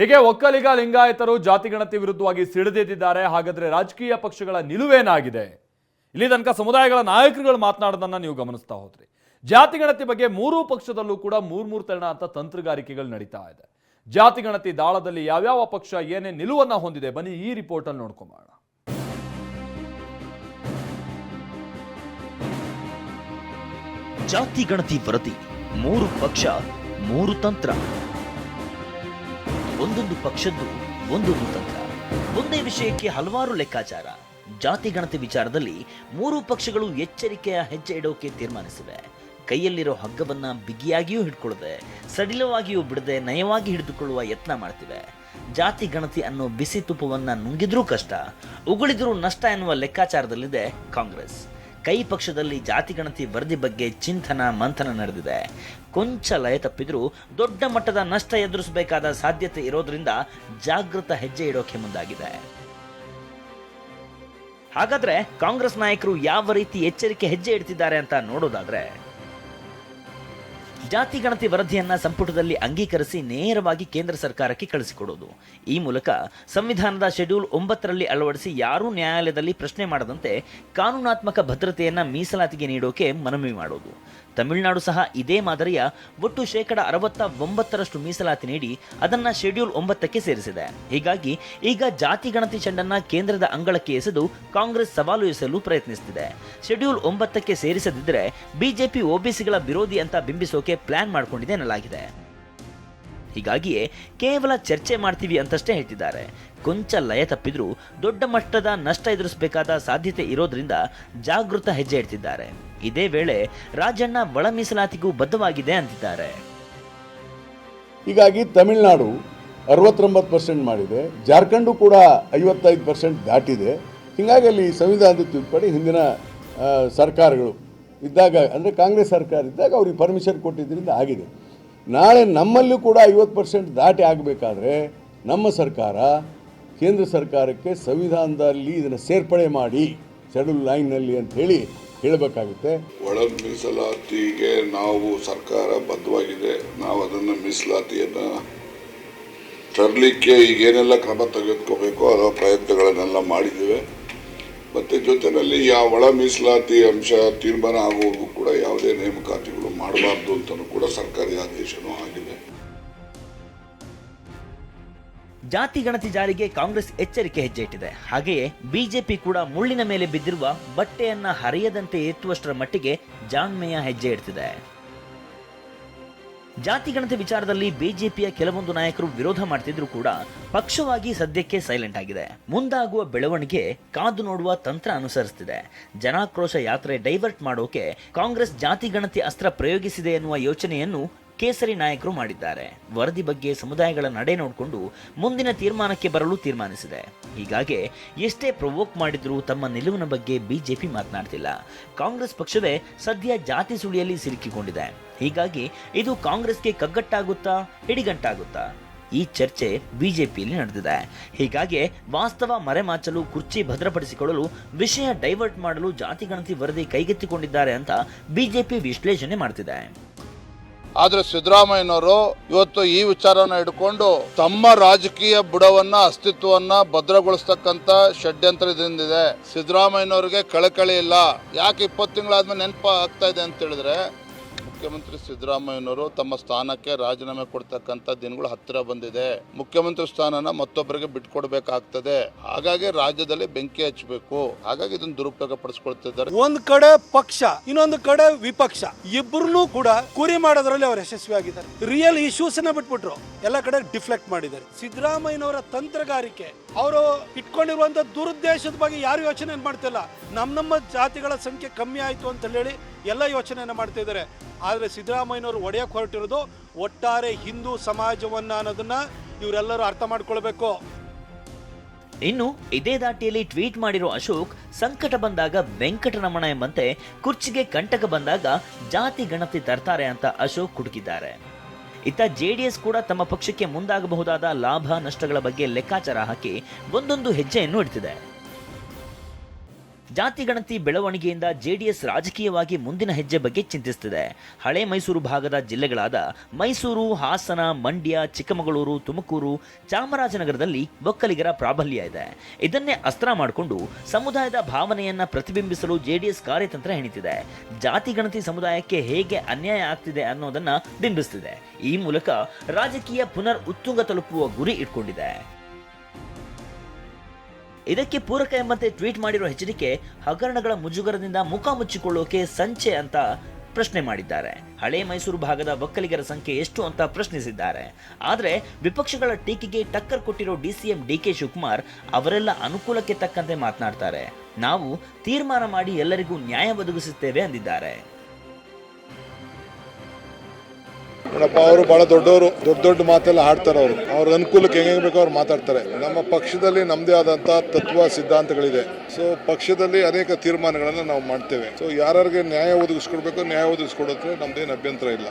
ಹೀಗೆ ಒಕ್ಕಲಿಗ ಲಿಂಗಾಯತರು ಜಾತಿಗಣತಿ ವಿರುದ್ಧವಾಗಿ ಸಿಡಿದೆದ್ದಿದ್ದಾರೆ. ಹಾಗಾದ್ರೆ ರಾಜಕೀಯ ಪಕ್ಷಗಳ ನಿಲುವೇನಾಗಿದೆ? ಇಲ್ಲಿ ತನಕ ಸಮುದಾಯಗಳ ನಾಯಕರುಗಳು ಮಾತನಾಡೋದನ್ನ ನೀವು ಗಮನಿಸ್ತಾ ಹೋದ್ರಿ. ಜಾತಿಗಣತಿ ಬಗ್ಗೆ ಮೂರೂ ಪಕ್ಷದಲ್ಲೂ ಕೂಡ ಮೂರ್ ಮೂರ್ ತೆರಣ ಅಂತ ತಂತ್ರಗಾರಿಕೆಗಳು ನಡೀತಾ ಇದೆ. ಜಾತಿಗಣತಿ ದಾಳದಲ್ಲಿ ಯಾವ್ಯಾವ ಪಕ್ಷ ಏನೇ ನಿಲುವನ್ನ ಹೊಂದಿದೆ? ಬನ್ನಿ ಈ ರಿಪೋರ್ಟ್ ಅಲ್ಲಿ ನೋಡ್ಕೊಂಬೋಣ ಜಾತಿ ಗಣತಿ ವರದಿ, ಮೂರು ಪಕ್ಷ, ಮೂರು ತಂತ್ರ. ಒಂದೊಂದು ಪಕ್ಷದ್ದು ಒಂದೊಂದು ತಂತ್ರ ಒಂದೇ ವಿಷಯಕ್ಕೆ ಹಲವಾರು ಲೆಕ್ಕಾಚಾರ. ಜಾತಿ ಗಣತಿ ವಿಚಾರದಲ್ಲಿ ಮೂರು ಪಕ್ಷಗಳು ಎಚ್ಚರಿಕೆಯ ಹೆಜ್ಜೆ ಇಡೋಕೆ ತೀರ್ಮಾನಿಸಿವೆ. ಕೈಯಲ್ಲಿರೋ ಹಗ್ಗವನ್ನ ಬಿಗಿಯಾಗಿಯೂ ಹಿಡ್ಕೊಳ್ಳದೆ, ಸಡಿಲವಾಗಿಯೂ ಬಿಡದೆ ನಯವಾಗಿ ಹಿಡಿದುಕೊಳ್ಳುವ ಯತ್ನ ಮಾಡ್ತಿವೆ. ಜಾತಿ ಗಣತಿ ಅನ್ನೋ ಬಿಸಿ ತುಪ್ಪವನ್ನ ನುಂಗಿದ್ರೂ ಕಷ್ಟ, ಉಗುಳಿದ್ರೂ ನಷ್ಟ ಎನ್ನುವ ಲೆಕ್ಕಾಚಾರದಲ್ಲಿದೆ ಕಾಂಗ್ರೆಸ್. ಕೈ ಪಕ್ಷದಲ್ಲಿ ಜಾತಿ ಗಣತಿ ವರದಿ ಬಗ್ಗೆ ಚಿಂತನ ಮಂಥನ ನಡೆದಿದೆ. ಕೊಂಚ ಲಯ ತಪ್ಪಿದ್ರೂ ದೊಡ್ಡ ಮಟ್ಟದ ನಷ್ಟ ಎದುರಿಸಬೇಕಾದ ಸಾಧ್ಯತೆ ಇರೋದ್ರಿಂದ ಜಾಗೃತ ಹೆಜ್ಜೆ ಇಡೋಕೆ ಮುಂದಾಗಿದೆ. ಹಾಗಾದ್ರೆ ಕಾಂಗ್ರೆಸ್ ನಾಯಕರು ಯಾವ ರೀತಿ ಎಚ್ಚರಿಕೆ ಹೆಜ್ಜೆ ಇಡ್ತಿದ್ದಾರೆ ಅಂತ ನೋಡೋದಾದ್ರೆ, ಜಾತಿ ಗಣತಿ ವರದಿಯನ್ನ ಸಂಪುಟದಲ್ಲಿ ಅಂಗೀಕರಿಸಿ ನೇರವಾಗಿ ಕೇಂದ್ರ ಸರ್ಕಾರಕ್ಕೆ ಕಳಿಸಿಕೊಡೋದು. ಈ ಮೂಲಕ ಸಂವಿಧಾನದ ಶೆಡ್ಯೂಲ್ ಒಂಬತ್ತರಲ್ಲಿ ಅಳವಡಿಸಿ ಯಾರೂ ನ್ಯಾಯಾಲಯದಲ್ಲಿ ಪ್ರಶ್ನೆ ಮಾಡದಂತೆ ಕಾನೂನಾತ್ಮಕ ಭದ್ರತೆಯನ್ನ ಮೀಸಲಾತಿಗೆ ನೀಡೋಕೆ ಮನವಿ ಮಾಡೋದು. ತಮಿಳುನಾಡು ಸಹ ಇದೇ ಮಾದರಿಯ ಒಟ್ಟು ಶೇಕಡ ಅರವತ್ತ ಒಂಬತ್ತರಷ್ಟು ಮೀಸಲಾತಿ ನೀಡಿ ಅದನ್ನ ಶೆಡ್ಯೂಲ್ ಒಂಬತ್ತಕ್ಕೆ ಸೇರಿಸಿದೆ. ಹೀಗಾಗಿ ಈಗ ಜಾತಿ ಗಣತಿ ಚೆಂಡನ್ನ ಕೇಂದ್ರದ ಅಂಗಳಕ್ಕೆ ಎಸೆದು ಕಾಂಗ್ರೆಸ್ ಸವಾಲು ಎಸೆಯಲು ಪ್ರಯತ್ನಿಸುತ್ತಿದೆ. ಶೆಡ್ಯೂಲ್ ಒಂಬತ್ತಕ್ಕೆ ಸೇರಿಸದಿದ್ದರೆ ಬಿಜೆಪಿ ಒಬಿಸಿಗಳ ವಿರೋಧಿ ಅಂತ ಬಿಂಬಿಸೋಕೆ ಪ್ಲಾನ್ ಮಾಡಿಕೊಂಡಿದೆ ಎನ್ನಲಾಗಿದೆ. ಹೀಗಾಗಿಯೇ ಕೇವಲ ಚರ್ಚೆ ಮಾಡ್ತೀವಿ ಅಂತಷ್ಟೇ ಹೇಳ್ತಿದ್ದಾರೆ. ಕೊಂಚ ಲಯ ತಪ್ಪಿದ್ರೂ ದೊಡ್ಡ ಮಟ್ಟದ ನಷ್ಟ ಎದುರಿಸಬೇಕಾದ ಸಾಧ್ಯತೆ ಇರೋದ್ರಿಂದ ಜಾಗೃತ ಹೆಜ್ಜೆ ಇಡ್ತಿದ್ದಾರೆ. ಇದೇ ವೇಳೆ ರಾಜಣ್ಣ ಒಳ ಮೀಸಲಾತಿಗೂ ಬದ್ಧವಾಗಿದೆ ಅಂತಿದ್ದಾರೆ. ಹೀಗಾಗಿ ತಮಿಳುನಾಡು ಅರವತ್ತೊಂಬತ್ತು ಪರ್ಸೆಂಟ್ ಮಾಡಿದೆ. ಜಾರ್ಖಂಡು ಕೂಡ ಐವತ್ತೈದು ಪರ್ಸೆಂಟ್ ದಾಟಿದೆ. ಹೀಗಾಗಿ ಅಲ್ಲಿ ಸಂವಿಧಾನದ ತಿದ್ದುಪಡಿ ಹಿಂದಿನ ಸರ್ಕಾರಗಳು ಇದ್ದಾಗ, ಅಂದರೆ ಕಾಂಗ್ರೆಸ್ ಸರ್ಕಾರ ಇದ್ದಾಗ ಅವ್ರಿಗೆ ಪರ್ಮಿಷನ್ ಕೊಟ್ಟಿದ್ದರಿಂದ ಆಗಿದೆ. ನಾಳೆ ನಮ್ಮಲ್ಲೂ ಕೂಡ ಐವತ್ತು ಪರ್ಸೆಂಟ್ ದಾಟಿ ಆಗಬೇಕಾದ್ರೆ ನಮ್ಮ ಸರ್ಕಾರ ಕೇಂದ್ರ ಸರ್ಕಾರಕ್ಕೆ ಸಂವಿಧಾನದಲ್ಲಿ ಇದನ್ನು ಸೇರ್ಪಡೆ ಮಾಡಿ ಶೆಡ್ಯೂಲ್ ಲೈನ್ನಲ್ಲಿ ಅಂತ ಹೇಳಿ ಹೇಳಬೇಕಾಗುತ್ತೆ. ಒಳ ಮೀಸಲಾತಿಗೆ ನಾವು ಸರ್ಕಾರ ಬದ್ಧವಾಗಿದೆ. ನಾವು ಅದನ್ನು ಮೀಸಲಾತಿಯನ್ನು ತರಲಿಕ್ಕೆ ಈಗೇನೆಲ್ಲ ಕ್ರಮ ತೆಗೆದುಕೋಬೇಕು ಅದರ ಪ್ರಯತ್ನಗಳನ್ನೆಲ್ಲ ಮಾಡಿದ್ದೇವೆ. ಮತ್ತು ಜೊತೆಯಲ್ಲಿ ಯಾವ ಒಳ ಮೀಸಲಾತಿ ಅಂಶ ತೀರ್ಮಾನ ಆಗುವುದು ಕೂಡ ಯಾವುದೇ ನೇಮಕಾತಿಗಳು ಮಾಡಬಾರ್ದು ಅಂತಲೂ ಕೂಡ ಸರ್ಕಾರಿ ಆದೇಶನೂ ಆಗಿದೆ. ಜಾತಿ ಗಣತಿ ಜಾರಿಗೆ ಕಾಂಗ್ರೆಸ್ ಎಚ್ಚರಿಕೆ ಹೆಜ್ಜೆ ಇಟ್ಟಿದೆ ಹಾಗೆಯೇ ಬಿಜೆಪಿ ಕೂಡ ಮುಳ್ಳಿನ ಮೇಲೆ ಬಿದ್ದಿರುವ ಬಟ್ಟೆಯನ್ನ ಹರಿಯದಂತೆ ಎತ್ತುವಷ್ಟರ ಮಟ್ಟಿಗೆ ಜಾಣ್ಮೆಯ ಹೆಜ್ಜೆ ಇಡ್ತಿದೆ. ಜಾತಿ ಗಣತಿ ವಿಚಾರದಲ್ಲಿ ಬಿಜೆಪಿಯ ಕೆಲವೊಂದು ನಾಯಕರು ವಿರೋಧ ಮಾಡ್ತಿದ್ರು ಕೂಡ ಪಕ್ಷವಾಗಿ ಸದ್ಯಕ್ಕೆ ಸೈಲೆಂಟ್ ಆಗಿದೆ. ಮುಂದಾಗುವ ಬೆಳವಣಿಗೆ ಕಾದು ನೋಡುವ ತಂತ್ರ ಅನುಸರಿಸುತ್ತಿದೆ ಜನಾಕ್ರೋಶ ಯಾತ್ರೆ ಡೈವರ್ಟ್ ಮಾಡೋಕೆ ಕಾಂಗ್ರೆಸ್ ಜಾತಿ ಗಣತಿ ಅಸ್ತ್ರ ಪ್ರಯೋಗಿಸಿದೆ ಎನ್ನುವ ಯೋಚನೆಯನ್ನು ಕೇಸರಿ ನಾಯಕರು ಮಾಡಿದ್ದಾರೆ. ವರದಿ ಬಗ್ಗೆ ಸಮುದಾಯಗಳ ನಡೆ ನೋಡಿಕೊಂಡು ಮುಂದಿನ ತೀರ್ಮಾನಕ್ಕೆ ಬರಲು ತೀರ್ಮಾನಿಸಿದೆ. ಹೀಗಾಗಿ ಎಷ್ಟೇ ಪ್ರವೋಕ್ ಮಾಡಿದ್ರೂ ತಮ್ಮ ನಿಲುವಿನ ಬಗ್ಗೆ ಬಿಜೆಪಿ ಮಾತನಾಡ್ತಿಲ್ಲ. ಕಾಂಗ್ರೆಸ್ ಪಕ್ಷವೇ ಸದ್ಯ ಜಾತಿ ಸುಳಿಯಲ್ಲಿ ಸಿಲುಕಿಕೊಂಡಿದೆ. ಹೀಗಾಗಿ ಇದು ಕಾಂಗ್ರೆಸ್ಗೆ ಕಗ್ಗಟ್ಟಾಗುತ್ತಾ, ಹಿಡಿಗಂಟಾಗುತ್ತಾ? ಈ ಚರ್ಚೆ ಬಿಜೆಪಿಯಲ್ಲಿ ನಡೆದಿದೆ. ಹೀಗಾಗಿ ವಾಸ್ತವ ಮರೆಮಾಚಲು, ಕುರ್ಚಿ ಭದ್ರಪಡಿಸಿಕೊಳ್ಳಲು, ವಿಷಯ ಡೈವರ್ಟ್ ಮಾಡಲು ಜಾತಿ ಗಣತಿ ವರದಿ ಕೈಗೆತ್ತಿಕೊಂಡಿದ್ದಾರೆ ಅಂತ ಬಿಜೆಪಿ ವಿಶ್ಲೇಷಣೆ ಮಾಡ್ತಿದೆ. ಆದ್ರೆ ಸಿದ್ದರಾಮಯ್ಯನವರು ಇವತ್ತು ಈ ವಿಚಾರನ ಹಿಡ್ಕೊಂಡು ತಮ್ಮ ರಾಜಕೀಯ ಬುಡವನ್ನ, ಅಸ್ತಿತ್ವವನ್ನ ಭದ್ರಗೊಳಿಸ್ತಕ್ಕಂತ ಷಡ್ಯಂತ್ರದಿಂದಿದೆ. ಸಿದ್ದರಾಮಯ್ಯನವ್ರಿಗೆ ಕಳಕಳಿ ಇಲ್ಲ. ಯಾಕೆ ಇಪ್ಪತ್ತು ತಿಂಗಳಾದ್ಮೇಲೆ ನೆನಪು ಆಗ್ತಾ ಇದೆ ಅಂತ ಹೇಳಿದ್ರೆ ಮುಖ್ಯಮಂತ್ರಿ ಸಿದ್ದರಾಮಯ್ಯನವರು ತಮ್ಮ ಸ್ಥಾನಕ್ಕೆ ರಾಜೀನಾಮೆ ಕೊಡ್ತಕ್ಕಂಥ ದಿನಗಳು ಹತ್ತಿರ ಬಂದಿದೆ. ಮುಖ್ಯಮಂತ್ರಿ ಸ್ಥಾನನ ಮತ್ತೊಬ್ಬರಿಗೆ ಬಿಟ್ಕೊಡ್ಬೇಕಾಗ್ತದೆ. ಹಾಗಾಗಿ ರಾಜ್ಯದಲ್ಲಿ ಬೆಂಕಿ ಹಚ್ಚಬೇಕು. ಹಾಗಾಗಿ ಇದನ್ನು ದುರುಪಯೋಗ ಪಡಿಸ್ಕೊಳ್ತಿದ್ದಾರೆ ಒಂದ್ ಕಡೆ ಪಕ್ಷ, ಇನ್ನೊಂದು ಕಡೆ ವಿಪಕ್ಷ ಇಬ್ಬರನ್ನೂ ಕೂಡ ಕುರಿ ಮಾಡೋದ್ರಲ್ಲಿ ಅವರು ಯಶಸ್ವಿ ಆಗಿದ್ದಾರೆ ರಿಯಲ್ ಇಶ್ಯೂಸ್ನ ಬಿಟ್ಬಿಟ್ರು. ಎಲ್ಲ ಕಡೆ ಡಿಫ್ಲೆಕ್ಟ್ ಮಾಡಿದ್ದಾರೆ. ಸಿದ್ದರಾಮಯ್ಯನವರ ತಂತ್ರಗಾರಿಕೆ, ಅವರು ಇಟ್ಕೊಂಡಿರುವಂತ ದುರುದ್ದೇಶದ ಬಗ್ಗೆ ಯಾರು ಯೋಚನೆ ಮಾಡ್ತಿಲ್ಲ. ನಮ್ಮ ನಮ್ಮ ಜಾತಿಗಳ ಸಂಖ್ಯೆ ಕಮ್ಮಿ ಆಯ್ತು ಅಂತ ಹೇಳಿ ಎಲ್ಲ ಯೋಚನೆಯನ್ನು ಮಾಡ್ತಾ ಇದ್ದಾರೆ. ಆದರೆ ಸಿದ್ದರಾಮಯ್ಯನವರು ಒಡೆಯಕ್ಕೆ ಹೊರಟಿರೋದು ಒಟ್ಟಾರೆ ಹಿಂದೂ ಸಮಾಜವನ್ನ ಅನ್ನೋದನ್ನ ಇವರೆಲ್ಲರೂ ಅರ್ಥ ಮಾಡ್ಕೊಳ್ಬೇಕು. ಇನ್ನು ಇದೇ ದಾಟಿಯಲ್ಲಿ ಟ್ವೀಟ್ ಮಾಡಿರೋ ಅಶೋಕ್, ಸಂಕಟ ಬಂದಾಗ ವೆಂಕಟರಮಣ ಎಂಬಂತೆ ಕುರ್ಚಿಗೆ ಕಂಟಕ ಬಂದಾಗ ಜಾತಿ ಗಣತಿ ತರ್ತಾರೆ ಅಂತ ಅಶೋಕ್ ಕುಡುಕಿದ್ದಾರೆ ಇತ್ತ ಜೆಡಿಎಸ್ ಕೂಡ ತಮ್ಮ ಪಕ್ಷಕ್ಕೆ ಮುಂದಾಗಬಹುದಾದ ಲಾಭ ನಷ್ಟಗಳ ಬಗ್ಗೆ ಲೆಕ್ಕಾಚಾರ ಹಾಕಿ ಒಂದೊಂದು ಹೆಜ್ಜೆಯನ್ನು ಇಡ್ತಿದೆ. ಜಾತಿ ಗಣತಿ ಬೆಳವಣಿಗೆಯಿಂದ ಜೆಡಿಎಸ್ ರಾಜಕೀಯವಾಗಿ ಮುಂದಿನ ಹೆಜ್ಜೆ ಬಗ್ಗೆ ಚಿಂತಿಸುತ್ತಿದೆ. ಹಳೆ ಮೈಸೂರು ಭಾಗದ ಜಿಲ್ಲೆಗಳಾದ ಮೈಸೂರು, ಹಾಸನ, ಮಂಡ್ಯ, ಚಿಕ್ಕಮಗಳೂರು, ತುಮಕೂರು, ಚಾಮರಾಜನಗರದಲ್ಲಿ ಒಕ್ಕಲಿಗರ ಪ್ರಾಬಲ್ಯ ಇದೆ. ಇದನ್ನೇ ಅಸ್ತ್ರ ಮಾಡಿಕೊಂಡು ಸಮುದಾಯದ ಭಾವನೆಯನ್ನ ಪ್ರತಿಬಿಂಬಿಸಲು ಜೆಡಿಎಸ್ ಕಾರ್ಯತಂತ್ರ ಹೆಣಿತಿದೆ. ಜಾತಿ ಗಣತಿ ಸಮುದಾಯಕ್ಕೆ ಹೇಗೆ ಅನ್ಯಾಯ ಆಗ್ತಿದೆ ಅನ್ನೋದನ್ನ ಬಿಂಬಿಸುತ್ತಿದೆ. ಈ ಮೂಲಕ ರಾಜಕೀಯ ಪುನರ್ ಉತ್ತುಂಗ ತಲುಪುವ ಗುರಿ ಇಟ್ಕೊಂಡಿದೆ. ಇದಕ್ಕೆ ಪೂರಕ ಎಂಬಂತೆ ಟ್ವೀಟ್ ಮಾಡಿರುವ ಎಚ್ಚರಿಕೆ ಹಗರಣಗಳ ಮುಜುಗರದಿಂದ ಮುಖ ಮುಚ್ಚಿಕೊಳ್ಳೋಕೆ ಸಂಚೆ ಅಂತ ಪ್ರಶ್ನೆ ಮಾಡಿದ್ದಾರೆ. ಹಳೆ ಮೈಸೂರು ಭಾಗದ ಒಕ್ಕಲಿಗರ ಸಂಖ್ಯೆ ಎಷ್ಟು ಅಂತ ಪ್ರಶ್ನಿಸಿದ್ದಾರೆ. ಆದರೆ ವಿಪಕ್ಷಗಳ ಟೀಕೆಗೆ ಟಕ್ಕರ್ ಕೊಟ್ಟಿರೋ ಡಿಸಿಎಂ ಡಿಕೆ ಶಿವಕುಮಾರ್ ಅವರೆಲ್ಲ ಅನುಕೂಲಕ್ಕೆ ತಕ್ಕಂತೆ ಮಾತನಾಡ್ತಾರೆ. ನಾವು ತೀರ್ಮಾನ ಮಾಡಿ ಎಲ್ಲರಿಗೂ ನ್ಯಾಯ ಒದಗಿಸುತ್ತೇವೆ ಅಂದಿದ್ದಾರೆ. ನೋಡಪ್ಪ ಅವರು ಬಹಳ ದೊಡ್ಡವರು, ದೊಡ್ಡ ದೊಡ್ಡ ಮಾತೆಲ್ಲ ಹಾಡ್ತಾರೆ ಅವರು. ಅವ್ರ ಅನುಕೂಲಕ್ಕೆ ಹೆಂಗೆ ಬೇಕೋ ಅವ್ರು ಮಾತಾಡ್ತಾರೆ. ನಮ್ಮ ಪಕ್ಷದಲ್ಲಿ ನಮ್ಮದೇ ಆದಂಥ ತತ್ವ, ಸಿದ್ಧಾಂತಗಳಿದೆ. ಸೊ ಪಕ್ಷದಲ್ಲಿ ಅನೇಕ ತೀರ್ಮಾನಗಳನ್ನು ನಾವು ಮಾಡ್ತೇವೆ. ಸೊ ಯಾರ್ಯಾರಿಗೆ ನ್ಯಾಯ ಒದಗಿಸ್ಕೊಡ್ಬೇಕು, ನ್ಯಾಯ ಒದಗಿಸ್ಕೊಡೋದ್ರೆ ನಮ್ದೇನು ಅಭ್ಯಂತರ ಇಲ್ಲ.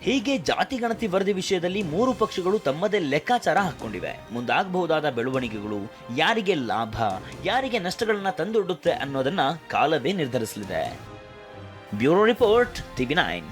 ಹೀಗೆ ಜಾತಿ ಗಣತಿ ವರದಿ ವಿಷಯದಲ್ಲಿ ಮೂರು ಪಕ್ಷಗಳು ತಮ್ಮದೇ ಲೆಕ್ಕಾಚಾರ ಹಾಕೊಂಡಿವೆ ಮುಂದಾಗಬಹುದಾದ ಬೆಳವಣಿಗೆಗಳು ಯಾರಿಗೆ ಲಾಭ, ಯಾರಿಗೆ ನಷ್ಟಗಳನ್ನ ತಂದೊಡ್ಡುತ್ತೆ ಅನ್ನೋದನ್ನ ಕಾಲವೇ ನಿರ್ಧರಿಸಲಿದೆ. Bureau report, TV nine.